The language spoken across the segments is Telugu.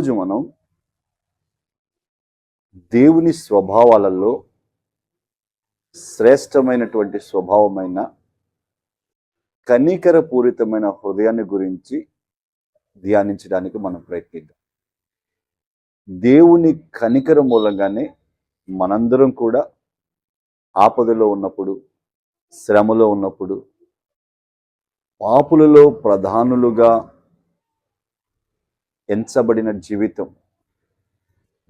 ఈరోజు మనం దేవుని స్వభావాలలో శ్రేష్టమైనటువంటి స్వభావమైన కనికరపూరితమైన హృదయాన్ని గురించి ధ్యానించడానికి మనం ప్రయత్నిద్దాం. దేవుని కనికర మూలంగానే మనందరం కూడా ఆపదలో ఉన్నప్పుడు శ్రమలో ఉన్నప్పుడు పాపులలో ప్రధానులుగా ఎంచబడిన జీవితం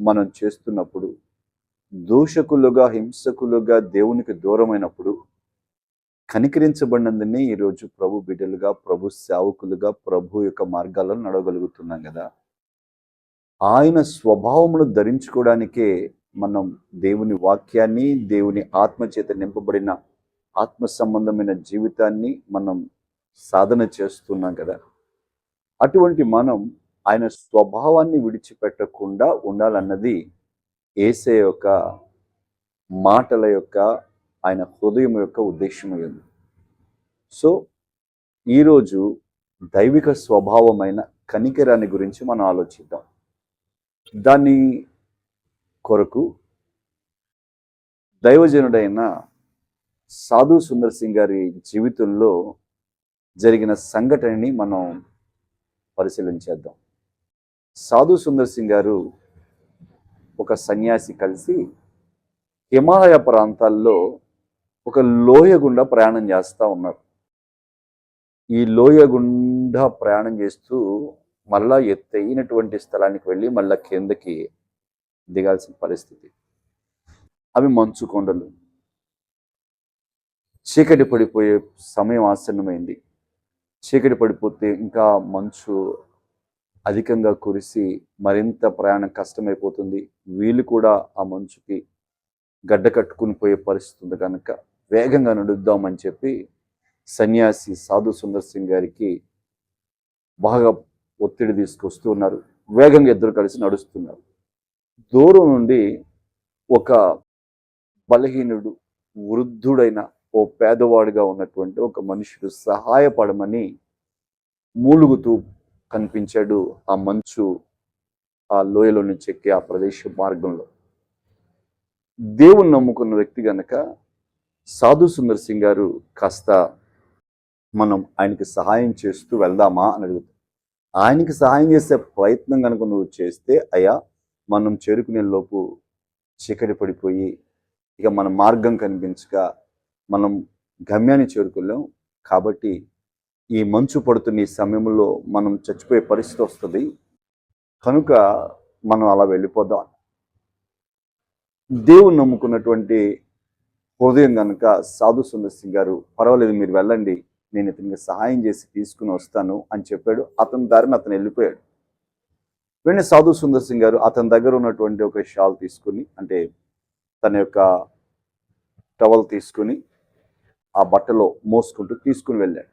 మనం చేస్తున్నప్పుడు దూషకులుగా హింసకులుగా దేవునికి దూరమైనప్పుడు కనికరించబడినందునే ఈరోజు ప్రభు బిడ్డలుగా ప్రభు సేవకులుగా ప్రభు యొక్క మార్గాలను నడవగలుగుతున్నాం కదా. ఆయన స్వభావమును ధరించుకోవడానికే మనం దేవుని వాక్యాన్ని దేవుని ఆత్మచేత నింపబడిన ఆత్మ సంబంధమైన జీవితాన్ని మనం సాధన చేస్తున్నాం కదా. అటువంటి మనం ఆయన స్వభావాన్ని విడిచిపెట్టకుండా ఉండాలన్నది ఏసే యొక్క మాటల యొక్క ఆయన హృదయం యొక్క ఉద్దేశమైంది. సో ఈరోజు దైవిక స్వభావమైన కనికరాన్ని గురించి మనం ఆలోచిద్దాం. దాని కొరకు దైవజనుడైన సాధు సుందర్ సింగ్ గారి జీవితంలో జరిగిన సంఘటనని మనం పరిశీలించేద్దాం సాధు సుందర్ సింగ్ గారు ఒక సన్యాసి కలిసి హిమాలయ ప్రాంతాల్లో ఒక లోయ గుండా ప్రయాణం చేస్తూ ఉన్నారు. ఈ లోయ గుండా ప్రయాణం చేస్తూ మళ్ళా ఎత్తైనటువంటి స్థలానికి వెళ్ళి మళ్ళా కిందకి దిగాల్సిన పరిస్థితి. అవి మంచు కొండలు. చీకటి పడిపోయే సమయం ఆసన్నమైంది. చీకటి పడిపోతే ఇంకా మంచు అధికంగా కురిసి మరింత ప్రయాణం కష్టమైపోతుంది. వీళ్ళు కూడా ఆ మంచుకి గడ్డ కట్టుకుని పోయే పరిస్థితి ఉంది కనుక వేగంగా నడుద్దామని చెప్పి సన్యాసి సాధు సుందర్ సింగ్ గారికి బాగా ఒత్తిడి తీసుకొస్తూ ఉన్నారు. వేగంగా ఇద్దరు కలిసి నడుస్తున్నారు. దూరం నుండి ఒక బలహీనుడు వృద్ధుడైన ఓ పేదవాడిగా ఉన్నటువంటి ఒక మనుషుడు సహాయపడమని మూలుగుతూ కనిపించాడు ఆ మంచు ఆ లోయలో నుంచి ఎక్కి ఆ ప్రదేశ మార్గంలో. దేవుని నమ్ముకున్న వ్యక్తి గనక సాధు సుందర్ సింగ్ గారు కాస్త మనం ఆయనకి సహాయం చేస్తూ వెళ్దామా అని అడుగుతాం ఆయనకి సహాయం చేసే ప్రయత్నం కనుక నువ్వు చేస్తే అయ్యా మనం చేరుకునే లోపు చీకటి పడిపోయి ఇక మన మార్గం కనిపించక మనం గమ్యాన్ని చేరుకోలేం. కాబట్టి ఈ మంచు పడుతున్న ఈ సమయంలో మనం చచ్చిపోయే పరిస్థితి వస్తుంది. కనుక మనం అలా వెళ్ళిపోదాం. దేవుని నమ్ముకున్నటువంటి హృదయం కనుక సాధు సుందర్ సింగ్ గారు పర్వాలేదు మీరు వెళ్ళండి. నేను ఇతనికి సహాయం చేసి తీసుకుని వస్తాను అని చెప్పాడు. అతని దారిని అతను వెళ్ళిపోయాడు. వెంటనే సాధు సుందర్ సింగ్ గారు అతని దగ్గర ఉన్నటువంటి ఒక షాల్ తీసుకుని అంటే తన యొక్క టవల్ తీసుకుని ఆ బట్టలో మోసుకుంటూ తీసుకుని వెళ్ళాడు.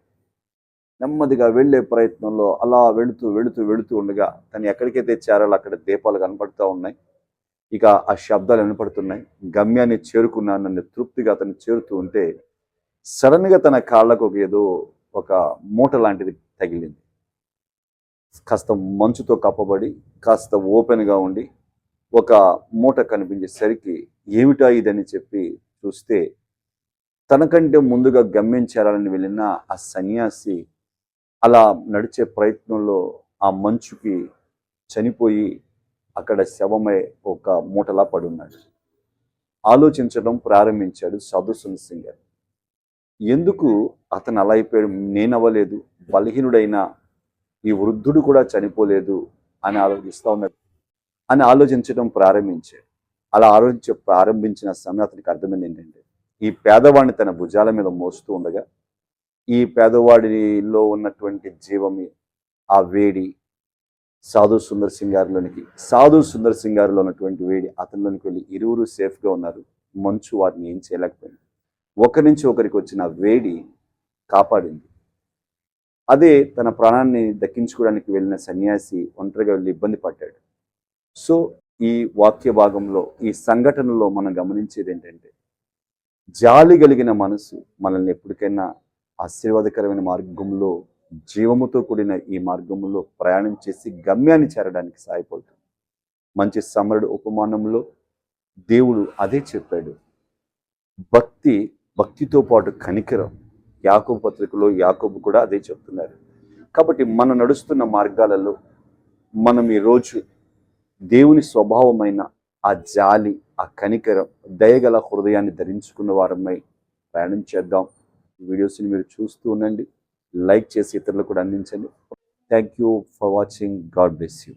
నెమ్మదిగా వెళ్ళే ప్రయత్నంలో అలా వెళుతూ వెళుతూ వెళుతూ ఉండగా తను ఎక్కడికైతే చేరాలో అక్కడ దీపాలు కనపడుతూ ఉన్నాయి. ఇక ఆ శబ్దాలు వినపడుతున్నాయి. గమ్యాన్ని చేరుకున్నానన్న తృప్తిగా అతను చేరుతూ ఉంటే సడన్గా తన కాళ్ళకు ఒక ఏదో ఒక మూట లాంటిది తగిలింది. కాస్త మంచుతో కప్పబడి కాస్త ఓపెన్గా ఉండి ఒక మూట కనిపించేసరికి ఏమిటా ఇదని చెప్పి చూస్తే తనకంటే ముందుగా గమ్యం చేరాలని వెళ్ళిన ఆ సన్యాసి అలా నడిచే ప్రయత్నంలో ఆ మంచుకి చనిపోయి అక్కడ శవమై ఒక మూటలా పడున్నాడు. ఆలోచించడం ప్రారంభించాడు సాధు సింగ్ గారు. ఎందుకు అతను అలా అయిపోయాడు? నేను అవ్వలేదు బలహీనుడైన ఈ వృద్ధుడు కూడా చనిపోలేదు అని ఆలోచిస్తూ ఉన్నాడు అని ఆలోచించడం ప్రారంభించాడు. అలా ఆలోచించ ప్రారంభించిన సమయం అతనికి అర్థమైంది ఏంటంటే ఈ పేదవాడిని తన భుజాల మీద మోస్తూ ఉండగా ఈ పేదవాడిలో ఉన్నటువంటి జీవమి ఆ వేడి సాధు సుందర్ సింగ్ గారిలోనికి సాధు సుందర్ సింగ్ గారిలో ఉన్నటువంటి వేడి అతనిలోనికి వెళ్ళి ఇరువురు సేఫ్గా ఉన్నారు. మంచు వారిని ఏం చేయలేకపోయింది. ఒకరి నుంచి ఒకరికి వచ్చిన వేడి కాపాడింది. అదే తన ప్రాణాన్ని దక్కించుకోవడానికి వెళ్ళిన సన్యాసి ఒంటరిగా వెళ్ళి ఇబ్బంది పడ్డాడు. సో ఈ వాక్య భాగంలో ఈ సంఘటనలో మనం గమనించేది ఏంటంటే జాలి కలిగిన మనసు మనల్ని ఎప్పటికైనా ఆశీర్వాదకరమైన మార్గంలో జీవముతో కూడిన ఈ మార్గంలో ప్రయాణం చేసి గమ్యాన్ని చేరడానికి సహాయపడుతుంది. మంచి సమరుడు ఉపమానంలో దేవుడు అదే చెప్పాడు. భక్తి భక్తితో పాటు కనికరం. యాకోబు పత్రికలో యాకోబు కూడా అదే చెప్తున్నారు. కాబట్టి మనం నడుస్తున్న మార్గాలలో మనం ఈరోజు దేవుని స్వభావమైన ఆ జాలి ఆ కనికరం దయగల హృదయాన్ని ధరించుకున్న వారమై ప్రయాణం చేద్దాం. ఈ వీడియోస్ని మీరు చూస్తూ ఉండండి. లైక్ చేసి ఇతరులకు కూడా అందించండి. Thank you for watching God bless you